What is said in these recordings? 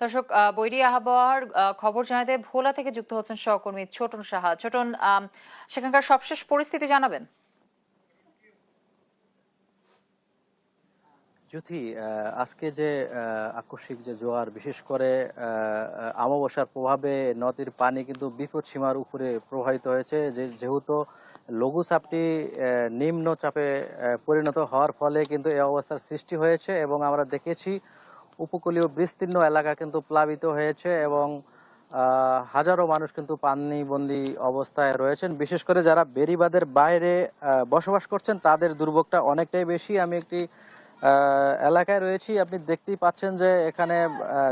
দর্শক বৈরী আবহাওয়ার খবর জানাতে ভোলা থেকে যুক্ত হচ্ছেন সহকর্মী ছোটন সাহা। ছোটন সেখানকার সবশেষ পরিস্থিতি জানাবেন। জ্যোতি আজকে যে আকস্মিক যে জোয়ার, বিশেষ করে অমাবস্যার প্রভাবে নদীর পানি কিন্তু বিপদ সীমার উপরে প্রবাহিত হয়েছে। যে, যেহেতু লঘুচাপটি নিম্ন চাপে পরিণত হওয়ার ফলে কিন্তু এই অবস্থার সৃষ্টি হয়েছে এবং আমরা দেখেছি উপকূলীয় বিস্তীর্ণ এলাকা কিন্তু প্লাবিত হয়েছে এবং হাজারো মানুষ কিন্তু পানিবন্দী অবস্থায় রয়েছেন। বিশেষ করে যারা বেরিবাদের বাইরে বসবাস করছেন, তাদের দুর্ভোগটা অনেকটাই বেশি। আমি একটি এলাকায় রয়েছি। আপনি দেখতেই পাচ্ছেন যে এখানে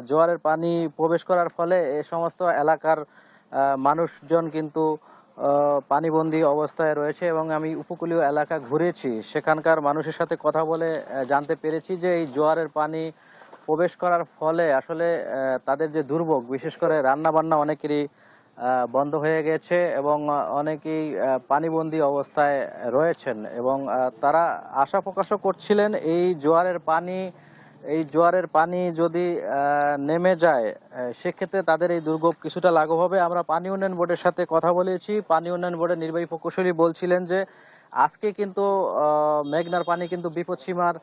জোয়ারের পানি প্রবেশ করার ফলে এ সমস্ত এলাকার মানুষজন কিন্তু পানিবন্দী অবস্থায় রয়েছে এবং আমি উপকূলীয় এলাকা ঘুরেছি। সেখানকার মানুষের সাথে কথা বলে জানতে পেরেছি যে এই জোয়ারের পানি প্রবেশ করার ফলে আসলে তাদের যে দুর্ভোগ, বিশেষ করে রান্না বান্না অনেকেরই বন্ধ হয়ে গেছে এবং অনেকেই পানিবন্দী অবস্থায় রয়েছেন এবং তারা আশা প্রকাশও করছিলেন এই জোয়ারের পানি এই জোয়ারের পানি যদি নেমে যায় সেক্ষেত্রে তাদের এই দুর্ভোগ কিছুটা লাঘব হবে। আমরা পানি উন্নয়ন বোর্ডের সাথে কথা বলেছি। পানি উন্নয়ন বোর্ডের নির্বাহী প্রকৌশলী বলছিলেন যে, আজকে কিন্তু মেঘনার পানি কিন্তু বিপদসীমার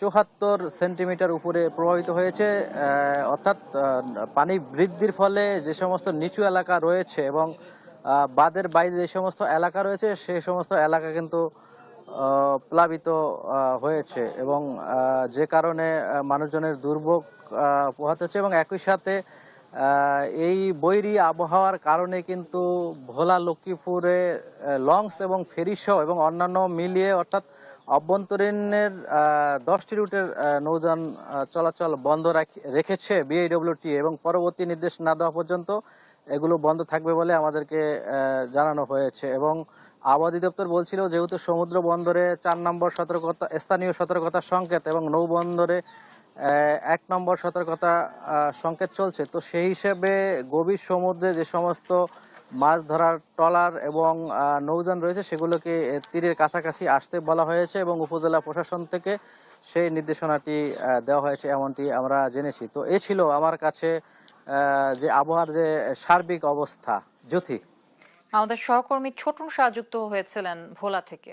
চৌহাত্তর সেন্টিমিটার উপরে প্রভাবিত হয়েছে। অর্থাৎ পানি বৃদ্ধির ফলে যে সমস্ত নিচু এলাকা রয়েছে এবং বাঁধের বাইরে যে সমস্ত এলাকা রয়েছে সেই সমস্ত এলাকা কিন্তু প্লাবিত হয়েছে এবং যে কারণে মানুষজনের দুর্ভোগ পোহাতে হচ্ছে এবং একই সাথে এই বৈরী আবহাওয়ার কারণে কিন্তু ভোলা, লক্ষ্মীপুরে লঞ্চ এবং ফেরি সহ এবং অন্যান্য মিলিয়ে অর্থাৎ অভ্যন্তরীণের দশটি রুটের নৌযান চলাচল বন্ধ রাখি- রেখেছে বিআইডব্লিউটি এবং পরবর্তী নির্দেশ না দেওয়া পর্যন্ত এগুলো বন্ধ থাকবে বলে আমাদেরকে জানানো হয়েছে। এবং আবহাওয়া দপ্তর বলছিল যেহেতু সমুদ্র বন্দরে চার নম্বর সতর্কতা স্থানীয় সতর্কতা সংকেত এবং নৌবন্দরে আহ, এক নম্বর সতর্কতা সংকেত চলছে তো সেই হিসেবে গভীর সমুদ্রে যে সমস্ত মাছ ধরার ট্রলার এবং নৌযান রয়েছে সেগুলোকে তীরের কাছাকাছি আসতে বলা হয়েছে এবং উপজেলা প্রশাসন থেকে সেই নির্দেশনাটি দেওয়া হয়েছে এমনটি আমরা জেনেছি। তো এ ছিল আমার কাছে যে আবহাওয়ার যে সার্বিক অবস্থা, জ্যোতি। আমাদের সহকর্মী ছোটন শাহ যুক্ত হয়েছিলেন ভোলা থেকে।